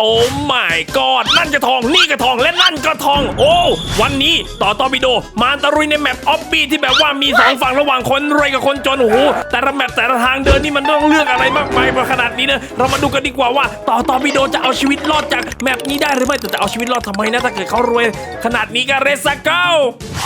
โอ้ my god นั่นก็ทองนี่ก็ทองและนั่นก็ทอง โอ้ วันนี้ต่อตอร์ปิโด มาตะรุยในแมปออฟบี้ที่แบบว่ามีสองฝั่งระหว่างคนรวยกับคนจนโอ้โหแต่ละแมปแต่ละทางเดินนี่มันต้องเลือกอะไรมากมายขนาดนี้นะเรามาดูกันดีกว่าว่า ต่อตอร์ปิโดจะเอาชีวิตรอดจากแมปนี้ได้หรือไม่แต่จะเอาชีวิตรอดทำไมนะถ้าเกิดเขารวย ขนาดนี้ก็เรสเก้า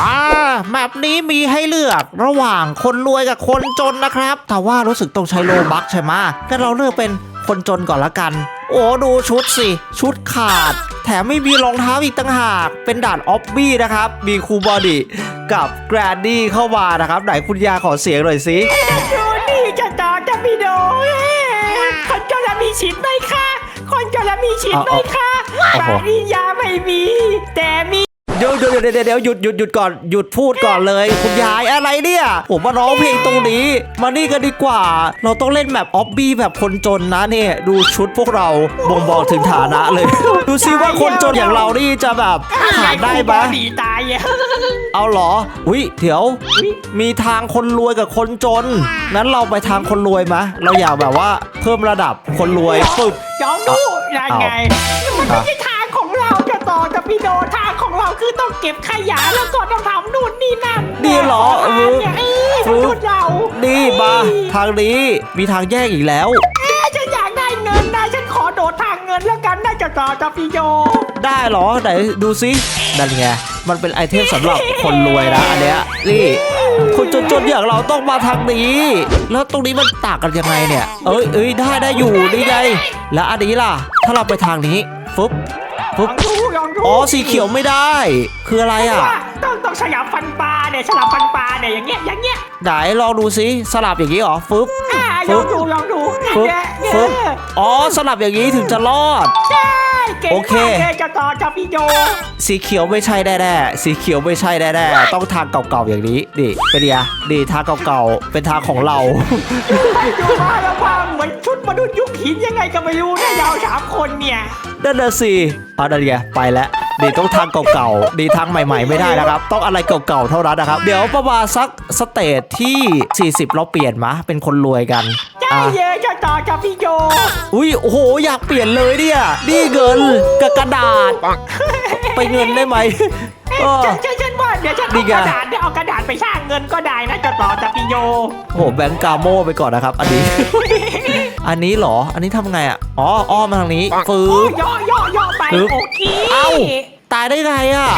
อ่าแมปนี้มีให้เลือกระหว่างคนรวยกับคนจนนะครับ แต่ว่ารู้สึกต้องใช้โลบักใช่ไหมก็เราเลือกเป็นคนจนก่อนละกัน โอ้ดูชุดสิ ชุดขาด แถมไม่มีรองเท้าอีกต่างหาก เป็นด่านออฟบี้นะครับ มีครูบอดี้กับแกรนดี้เข้ามานะครับ ไหนคุณยาขอเสียงหน่อยสิดูนี่จะต่อจะพี่โดคนจนละมีชิดไหมคะ คนจนละมีชิดไหมคะโอ้โหปริญญาไม่มี แต่มีเดี๋ยวเดี๋ยวเดี๋ยวเดี๋ยวหยุดหยุดหยุดก่อนหยุดพูดก่อนเลยคุณยายอะไรเนี่ย ผมมาร้องเพลงตรงนี้ มานี่กันดีกว่า เราต้องเล่นแบบออบบี้แบบคนจนนะเนี่ยดูชุดพวกเราบ่งบอกถึงฐานะเลย ดูซิว่าคนจนอย่างเรานี่จะแบบผ่านได้ไหมหนีตายอะเอาเหรออุ้ยเดี๋ยวมีทางคนรวยกับคนจน นั้นเราไปทางคนรวยมะเราอยากแบบว่าเพิ่มระดับคนรวยปึ๊บย้อนดูยังไงมันไม่ใช่ทางของเราจะต่อจะพี่โดทางของเราคือต้องเก็บขยะแล้วก็ต้องทำนู่นนี่นั่นนี่เหรอเออเนี่ยเอ้ยมนุษย์เรานี่มาทางนี้มีทางแยกอีกแล้ว เอ้ยฉันอยากได้เงินนะฉันขอโดดทางเงินแล้วกันนะจะต่อจะพี่โด ได้เหรอไหนดูซินั่นไงมันเป็นไอเทมสำหรับคนรวยนะอันเนี้ยนี่คนจนๆอย่างเราต้องมาทางนี้ แล้วตรงนี้มันต่างกันยังไงเนี่ย เอ้ยเอ้ยได้ได้อยู่นี่ไงแล้วอันนี้ล่ะ ถ้าเราไปทางนี้ฟึบฟึลบองดู ลองดูอ๋อสีเขียวไม่ได้ คืออะไรอะว่าต้องต้องฉลับฟันปลาเนี่ยฉลับฟันปลาเนี่ยอย่างเงี้ยอย่างเงี้ยไหนลองดูซิสลับอย่างนี้เหรอฟึบอ่าฟึลอบงดูลองดูฟึบเนี่ยเนี่ยฟึบอ๋อสลับอย่างนี้ถึงจะรอดใช่ เก่งโอเค มากเลยจะต่อจะพี่โดสีเขียวไม่ใช่แน่ๆสีเขียวไม่ใช่แน่ๆต้องทางเก่าๆอย่างนี้ดิเป็นไงดีทางเก่าๆเป็นทางของเรา ดูมาแล้วว่าเหมือนชุดมนุษย์ยุคหินยังไงก็ไม่รู้นะยาวสามคนเนี่ยนั่นน่ะสิเอานั่นไงไปแล้วดีต้องทางเก่าๆดีทางใหม่ ๆ ไม่ได้นะครับ ต้องอะไรเก่าๆเท่านั้นนะครับ เดี๋ยวประมาณสักสเตจที่ 40 เราเปลี่ยนมะเป็นคนรวยกันใช่อะเย อะจะต่อจะพี่โดอุ้ยโอ้โห อยากเปลี่ยนเลยเนี่ยนี่เงินกับกระดาษ ไปเงินได้ไหมเออ ฉันฉันฉันว่าเดี๋ยวฉันนี่เอาไง กระดาษเดี๋ยวเอากระดาษไปสร้างเงินก็ได้นะจะต่อจะพี่โดโอ้โหแบงก์กาโมไปก่อนนะครับ อันนี้ อันนี้เหรอ อันนี้ทำไงอะ อ๋ออ้อมมาทางนี้ฟืโอ้บ ย่อย่อย่อไปปึ๊บ โอเคเอ้า ตายได้ไงอะ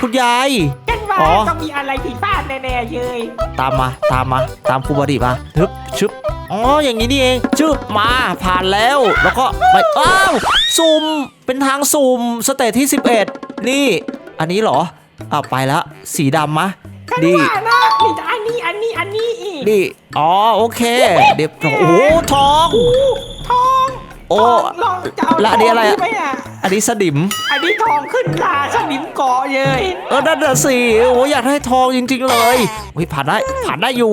คุณยายฉัน ว่าอ๋อ ต้องมีอะไรผิดพลาดแน่ๆเลยตามมาตามมาตามครูบอดีมาฮึบชึบอ๋ออย่างนี้นี่เองชึบมาผ่านแล้ว แล้วก็ไปอ้าวสุ่มเป็นทางสุ่มสเตจที่ 11 นี่ อันนี้เหรออ่าไปแล้วสีดำมะฉันดี ว่านะมีแต่อันนี้อันนี้อันนี้อีกดีอ๋อ โอเค เดี๋ยวโอ้โหทอง ทองโอ้ทองลองจะเอาแล้วอันนี้อะไรทอะงดีไหม อะอันนี้สนิม อันนี้ทองขึ้นราสนิมเกาะเลยเออนั่นน่ะสิโอ้ยอยากได้ทองจริง ๆ เลยเฮ้ยผ่านได้ผ่านได้อยู่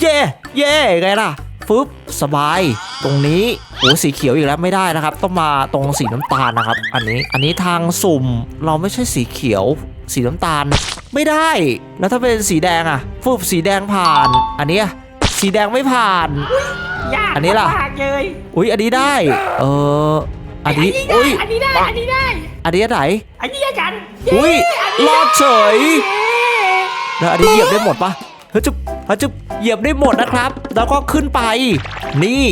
เย่เย่ไงล่ะฟึบสบาย ตรงนี้โอ้สีเขียวอีกแล้วไม่ได้นะครับ ต้องมาตรงสีน้ำตาลนะครับ อันนี้อันนี้ทางสุ่มเราไม่ใช่สีเขียว สีน้ำตาล ไม่ได้ แล้วถ้าเป็นสีแดงอะฟึบสีแดงผ่าน อันเนี้ยสีแดงไม่ผ่านยากอันนี้ล่ะมากเลยอุ้ยอันนี้ได้ เออ อันนี้ได้อุ้ยอันนี้ได้ อันนี้ได้ อันนี้อันไหนอันนี้กันอุ้ยเนนี้รอดเฉยเย้แล้วอันนี้เหยียบได้หมดปะเฮ้ยจุ๊บเฮ้ยจุ๊บเหยียบได้หมดนะครับ แล้วก็ขึ้นไป นี่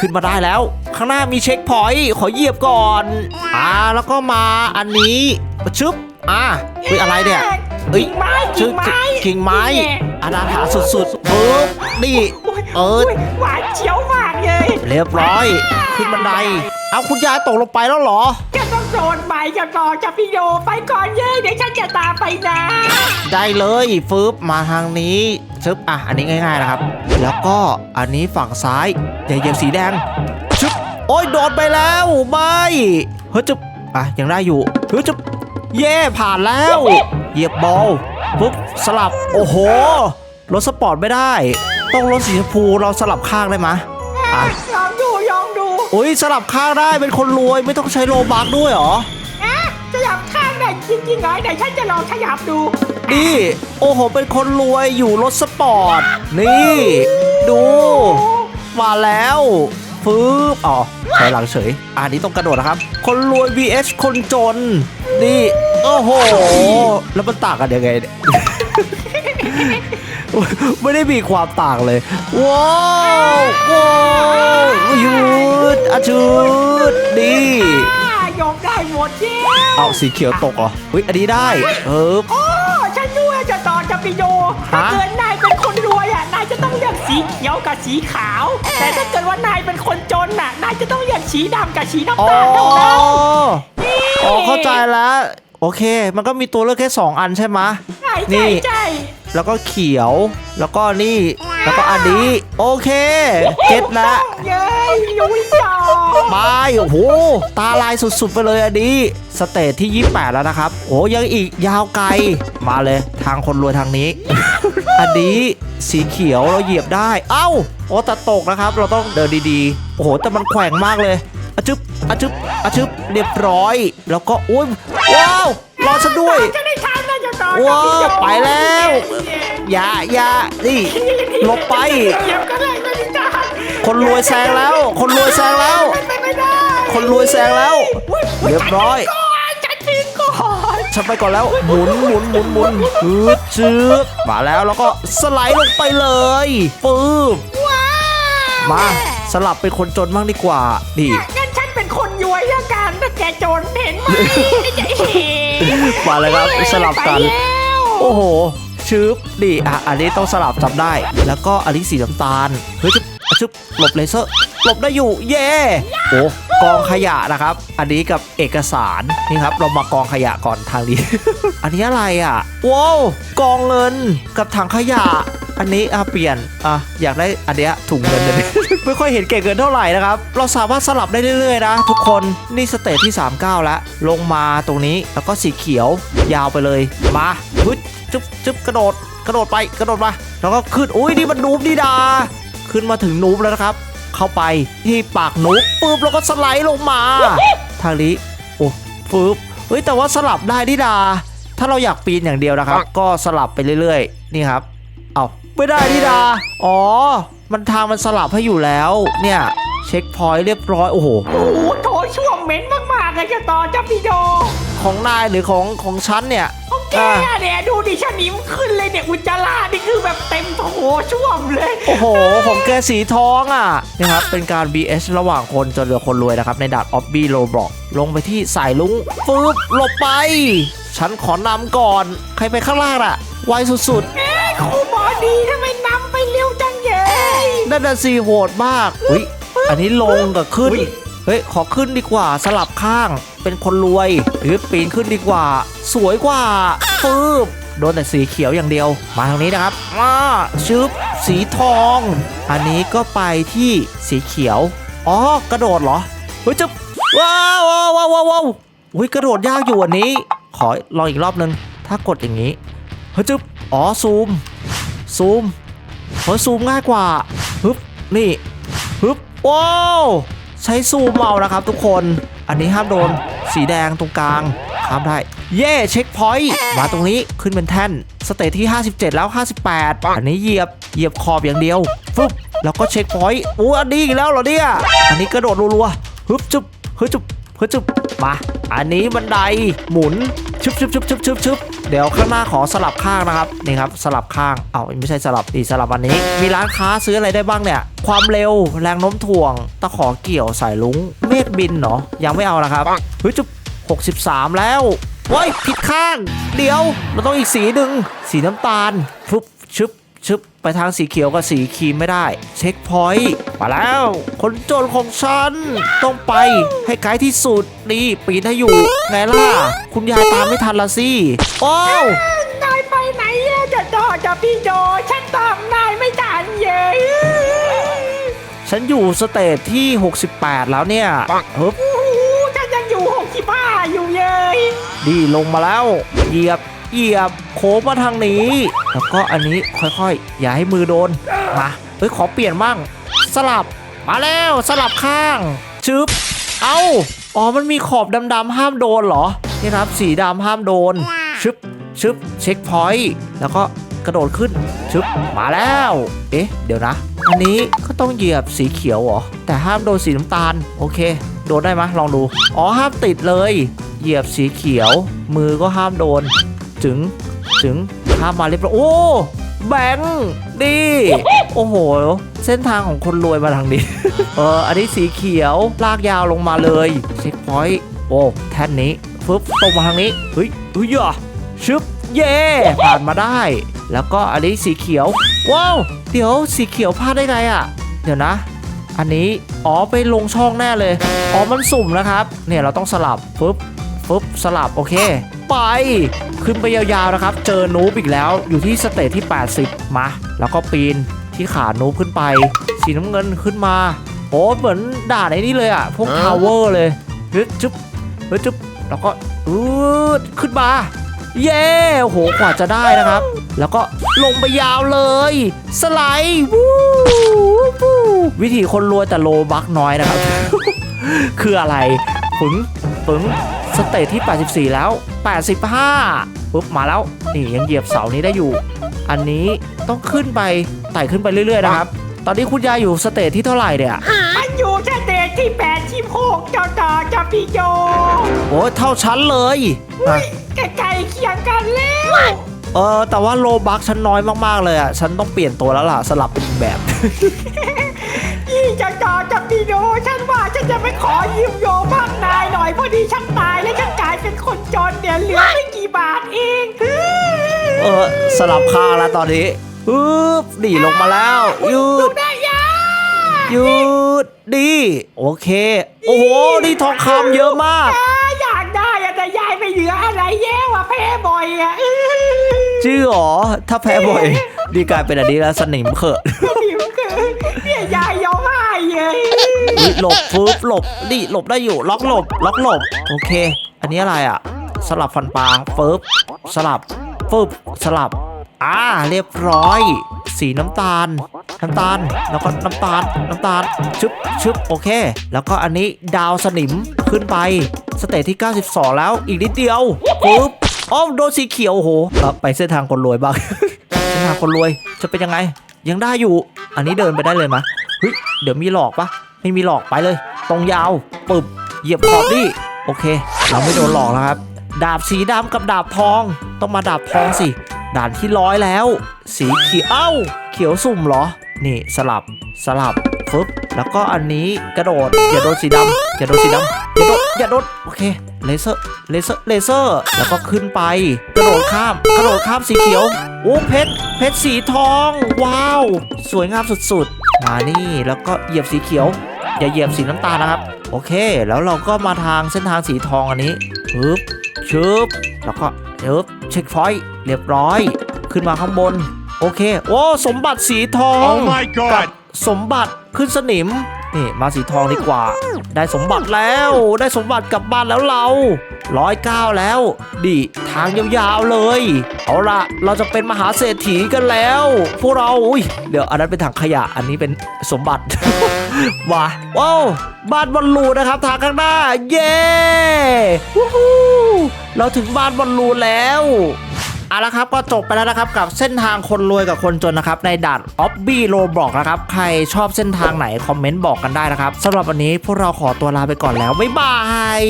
ขึ้นมาได้แล้ว ข้างหน้ามีเช็คพอยต์ขอเหยียบก่อนอ่าแล้วก็มาอันนี้ชึบอ่าเฮ้ยอะไรเนี่ยเอ้ยกิ่งไม้ชึกิ่บงไม้กิ่งไม้นี่แหละอนาถาสุดๆปึ๊บนี่โอ้ยเออโยหวานเฉียวมากเลย เรียบร้อย ขึ้นบันได เอาคุณยายตกลงไปแล้วเหรอ จะต้องโดนใหม่จะต่อจะพี่โยไปก่อนเย้เดี๋ยวฉันจะตามไปนะได้เลยฟึบมาทางนี้ชึบอะอันนี้ง่ายๆนะครับ แล้วก็อันนี้ฝั่งซ้ายอย่าเหยียบสีแดงชึบโอ้ยโดดไปแล้วไม่เฮ้ยจุบอะยังได้อยู่เฮ้ยจุบเย่ผ่านแล้ว เหยียบบอลปุ๊บสลับโอ้โหรถสปอร์ตไม่ได้ ต้องรถสีชมพูเราสลับข้างได้ไหมยอะลอง ดูลองดูอุ้ยสลับข้างได้เป็นคนรวยไม่ต้องใช้โลบักด้วยเหรออะขยับข้างได้จริงๆเหรอเดี๋ยวฉันจะลองขยับดูนี่โอ้โหเป็นคนรวยอยู่รถสปอร์ต นี่ ดู มาแล้วฟืบอ๋อถอยหลังเฉย อันนี้ต้องกระโดดนะครับ คนรวย vs คนจน นี่ โอ้โห แล้วมันต่างกันยังไงเนี่ย ไม่ได้มีความต่างเลยว้าวว้าวหยุดอาชุดดีอ่ายอมได้หมดเย้เอาสีเขียวตกเหรอเฮ้ยอันนี้ได้เออโอ้ฉันด้วยจะต่อจะปิโดถ้าฮะเกิดนายเป็นคนรวยอะนายจะต้องเลือกสีเขียวกับสีขาว แต่ถ้าเกิดว่านายเป็นคนจนน่ะนายจะต้องเลือกสีดำกับสีอ๋อน้ำตาลเท่านั้นอ๋อเข้าใจแล้วโอเค มันก็มีตัวเลือกแค่ 2 อันใช่ไหมะใช่นี่ใช่ใช่ แล้วก็เขียว แล้วก็นี่ แล้วก็อันนี้ โอเคเก็ตแล้วเย้ยลุยต่อไปโอ้โห ตาลายสุดๆไปเลยอันนี้ สเตจที่ 28 แล้วนะครับ โอ้ยังอีกยาวไกล มาเลยทางคนรวยทางนี้ อันนี้สีเขียวเราเหยียบได้ เอ้า โอ้แต่ตกนะครับ เราต้องเดินดีๆ โอ้โห แต่มันแขว่งมากเลยอะจึบอะจึบอะจึบเรียบร้อย แล้วก็อุ้ยว้าวรอฉันด้วยจะได้ทันนะจะต่อ ว้าวจะปิโดไปแล้วอย่าอย่านี่หลบไปเดี๋ยวก็ได้ไม่ได้คนรวยแซงแล้ว คนรวยแซงแล้วไม่ไม่ได้คนรวยแซงแล้ว เรียบร้อยก่อนจัดทีก่อนฉันไปก่อนแล้วหมุนหมุนหมุนหมุนชืดชืดมาแล้วแล้วก็สไลด์ลงไปเลยปื้มว้าวมาสลับเป็นคนจนบ้างดีกว่าดีงั้นฉันเป็นคนรวยละกันแต่แกจนเห็นไหมจะเห็น มาเลยครับสลับกันไปแล้วโอ้โหชืบดีอะอันนี้ต้องสลับจำได้ แล้วก็อันนี้สีน้ำตาลเฮ้ยชึบอะชึบหลบเลเซอร์หลบได้อยู่ เย่โอ้กองขยะนะครับ อันนี้กับเอกสารนี่ครับ เรามากองขยะก่อนทางนี้ อันนี้อะไรอะว้าวกองเงินกับถังขยะ อันนี้อะเปลี่ยนอะอยากได้อันเนี้ยถุงเงินอันนี้ไม่ค่อยเห็นเก่งเงินเท่าไหร่นะครับ เราสามารถสลับได้เรื่อยๆนะ ทุกคนนี่สเตจที่ 39 แล้ว ลงมาตรงนี้แล้วก็สีเขียวยาวไปเลยมาฮึดจุ๊บจุ๊บกระโดดกระโดดไปกระโดดมาแล้วก็ขึ้นอุ้ยนี่มันนูบดีดาขึ้นมาถึงนูบแล้วนะครับ เข้าไปที่ปากนูบปุ๊บแล้วก็สไลด์ลงมาทางนี้โอ้ปึ๊บเฮ้ยแต่ว่าสลับได้ดิดาถ้าเราอยากปีนอย่างเดียวนะครับ ก็สลับไปเรื่อยๆ นี่ครับเอา ไม่ได้ดิดาอ๋อ มันทางมันสลับให้อยู่แล้ว เนี่ย เช็คพอยต์เรียบร้อย โอ้โห โอ้โหโถช่วงเหม็นมากๆเลยจะต่อจะปิโดของนายหรือของของฉันเนี่ยโอเคอะเนี่ยดูดิฉันนิ้มขึ้นเลยเนี่ยอุจจาระนี่คือแบบเต็มโถช่วมเลย โอ้โห ของแกสีทองอะนะครับ เป็นการ BS ระหว่างคนจนเหลือคนรวยนะครับ ในด่านออบบี้โลบอกลงไปที่สายลุงฟืบหลบไป ฉันขอนำก่อน ใครไปข้างล่างอะ ไวสุด เอ้ยครูบอดีทำไมนำไปเร็วจังเย้ยๆนั่นน่ะสีโหดมากอุ้ยอันนี้ลงกับขึ้น เฮ้ย ขอขึ้นดีกว่าสลับข้าง เป็นคนรวยหรือปีนขึ้นดีกว่า สวยกว่าฟืบโดนแต่สีเขียวอย่างเดียว มาทางนี้นะครับมาชึบสีทอง อันนี้ก็ไปที่สีเขียว อ๋อกระโดดเหรอ เฮ้ยจะว้าวว้าวว้าวว้าวว้าวอุ้ยกระโดดยากอยู่อันนี้ ขอลองอีกรอบนึง ถ้ากดอย่างนี้ เฮ้ยจึ๊บอ๋อซูม ซูมเฮ้ยซูมง่ายกว่าฮึบนี่ฮึบว้าวใช้ซูมเอานะครับทุกคน อันนี้ห้ามโดนสีแดงตรงกลางข้ามได้ เย่เช็คพอยต์มาตรงนี้ขึ้นเป็นแท่น สเตจที่ 57 แล้ว 58 อันนี้เหยียบเหยียบขอบอย่างเดียวฟึบแล้วก็เช็คพอยต์อู้อันนี้อีกแล้วเหรอเนี่ย อันนี้กระโดดรัวๆฮึบจุบฮึบจุบฮึบจุบมา อันนี้บันไดหมุน ชึบชุบชุบชุบชุบชุบเดี๋ยวข้างหน้าขอสลับข้างนะครับนี่ครับสลับข้างเอาไม่ใช่สลับดีสลับอันนี้ มีร้านค้าซื้ออะไรได้บ้างเนี่ย ความเร็วแรงโน้มถ่วงตะขอเกี่ยวสายลุงเมฆบินเนาะยังไม่เอานะครับเฮ้ยจุบ63 แล้วว้ยผิดข้าง เดี๋ยวเราต้องอีกสีหนึ่งสีน้ำตาลฟุบชึบ ชึบไปทางสีเขียวกับสีครีมไม่ได้ เช็คพอยต์มาแล้ว คนจนของฉัน ต้องไปให้ไกลที่สุดนี่ปีนให้อยู่ ไงล่ะ คุณยายตามไม่ทันละสิโอ้วนายไปไหนอะจะต่อจะปิโดฉันตามนายไม่ทันเย้ยฉันอยู่สเตจที่ 68 แล้วเนี่ยเฮ้บโอ้โหฉันยังอยู่65อยู่เย้ยดีลงมาแล้ว เหยียบเหยียบโค้งมาทางนี้ แล้วก็อันนี้ค่อยๆ อย่าให้มือโดน มาเฮ้ยขอเปลี่ยนมั่งสลับ มาแล้วสลับข้างชึบ เอาอ๋อ มันมีขอบดำๆห้ามโดนเหรอ นี่ครับสีดำห้ามโดน ชึบชึบเช็คพอยต์ แล้วก็กระโดดขึ้น ชึบ มาแล้ว เอ๊ะ เดี๋ยวนะ อันนี้ก็ต้องเหยียบสีเขียวเหรอ แต่ห้ามโดนสีน้ำตาล โอเค โดนได้ไหมลองดู อ๋อ ห้ามติดเลย เหยียบสีเขียว มือก็ห้ามโดนถึงถึง ข้ามมาเรียบร้อยโอ้แบงค์ดี โอ้โห เส้นทางของคนรวยมาทางนี้ เออ อันนี้สีเขียว ลากยาวลงมาเลย เช็คพอยต์โอ้แท่นนี้ฟึบตรงมาทางนี้ เฮ้ยเฮ้ยอะชึบ เย่ผ่านมาได้ แล้วก็อันนี้สีเขียว ว้าว เดี๋ยวสีเขียวพลาดได้ไงอะ เดี๋ยวนะ อันนี้ อ๋อ ไปลงช่องแน่เลย อ๋อ มันสุ่มนะครับ เนี่ย เราต้องสลับฟึบฟึบสลับ โอเค ไป ขึ้นไปยาวๆนะครับ เจอนูบอีกแล้วอยู่ที่สเตจที่ 80 มา แล้วก็ปีนที่ขานูบขึ้นไป สีน้ำเงินขึ้นมาโอ้เหมือนด่านไอ้นี่เลยอะ พวกทาวเวอร์เลยฮึดจุ๊บฮึดจุ๊บแล้วก็อืดขึ้นมา เย้โอ้โหกว่าจะได้นะครับ แล้วก็ลงไปยาวเลย สไลด์วู้วู้วิธีคนรวยแต่โลบักน้อยนะครับ คืออะไรปึ๋งปึ๋งสเตจที่ 84 แล้ว 85ปุ๊บมาแล้วนี่ยังเหยียบเสานี้ได้อยู่ อันนี้ต้องขึ้นไปไต่ขึ้นไปเรื่อยๆนะครับ ตอนนี้คุณยายอยู่สเตจที่เท่าไหร่เนี่ยมันอยู่สเตจที่แปดที่หกเจ้าต่อเจ้าพี่โดโอ้ยเท่าชั้นเลยอะใกล้ๆเคียงกันแล้วเออแต่ว่าโลบักฉันน้อยมากๆเลยอะฉันต้องเปลี่ยนตัวแล้วล่ะสลับเป็นอีกแบบ นี่เจ้าต่อเจ้าพี่โดฉันว่าฉันจะไปขอยืมโยบ้างนายหน่อยพอดีฉันตาย จนเนี่ยเหลือไม่กี่บาทเองเออสลับข้างแล้วตอนนี้ปึ๊บดีลงมาแล้วหยุดได้ยาหยุดดีโอเค โอ้โหนี่ทองคำเยอะมาก อยากได้อะแต่ยายไม่เหลืออะไรแย่ว่ะแพ้บ่อยอะชื่อหรอถ้าแพ้บ่อย ดีกลายเป็นอันนี้แล้วสนิมเขอะหิวเกินเนี่ยยายร้องไห้เลยอุ๊ยหลบฟืบหลบดิหลบได้อยู่ ล็อกหลบ ล็อกหลบ โอเค อันนี้อะไรอะ สลับฟันปลาฟืบสลับฟืบสลับ อ่า เรียบร้อย สีน้ำตาล น้ำตาล แล้วก็น้ำตาล น้ำตาล ชึบชึบโอเค แล้วก็อันนี้ดาวสนิมขึ้นไป สเตจที่ 92 แล้ว อีกนิดเดียวปึ๊บอ้อมโดนสีเขียวโหไปเส้นทางคนรวยบ้าง เส้นทางคนรวย จะเป็นยังไง ยังได้อยู่ อันนี้เดินไปได้เลยมะเฮ้ย เดี๋ยวมีหลอกปะไม่มีหลอกไปเลย ตรงยาว ปึบเหยียบขอบดิโอเค เราไม่โดนหลอกแล้วครับ ดาบสีดำกับดาบทอง ต้องมาดาบทองสิ ด่านที่ร้อยแล้ว สีเขียวเอ้า เขียวสุ่มเหรอ นี่สลับสลับฟึบแล้วก็อันนี้กระโดดอย่าโดนสีดำอย่าโดนสีดำอย่าโดดอย่าโดดโอเคเลเซอร์เลเซอร์เลเซอร์แล้วก็ขึ้นไป กระโดดข้ามกระโดดข้ามสีเขียวโอ้เพชรเพชรสีทอง ว้าว สวยงามสุดๆ มานี่แล้วก็เหยียบสีเขียว อย่าเหยียบสีน้ำตาลนะครับ โอเค แล้วเราก็มาทางเส้นทางสีทองอันนี้ปึ๊บชึบแล้วก็เอิบเช็คพอยต์เรียบร้อย ขึ้นมาข้างบน โอเค โอ้สมบัติสีทอง Oh my กับ god! สมบัติขึ้นสนิมนี่มาสีทองดีกว่า ได้สมบัติแล้วได้สมบัติกลับบ้านแล้วเราร้อยเก้าแล้วดีทางยาวๆเลย เอาละเราจะเป็นมหาเศรษฐีกันแล้ว พวกเราอุ้ยเดี๋ยวอันนั้นเป็นถังขยะอันนี้เป็นสมบัติ ว้าว้าวบ้านบอลลูนะครับทางข้างหน้า เย้วู้ฮู้เราถึงบ้านบอลลูแล้วเอาละครับก็จบไปแล้วนะครับกับเส้นทางคนรวยกับคนจนนะครับในด่านออบบี้โรบอกนะครับใครชอบเส้นทางไหนคอมเมนต์บอกกันได้นะครับสำหรับวันนี้พวกเราขอตัวลาไปก่อนแล้วบ๊ายบาย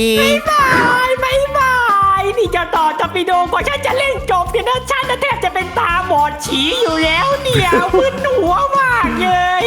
บายบายบายนี่จ้าต่อจะไปดูกว่าฉันจะเล่นจบเนี่ยนะฉันน่ะแทบจะเป็นตาบอดฉีอยู่แล้วเนี่ยมึนหัวมากเลย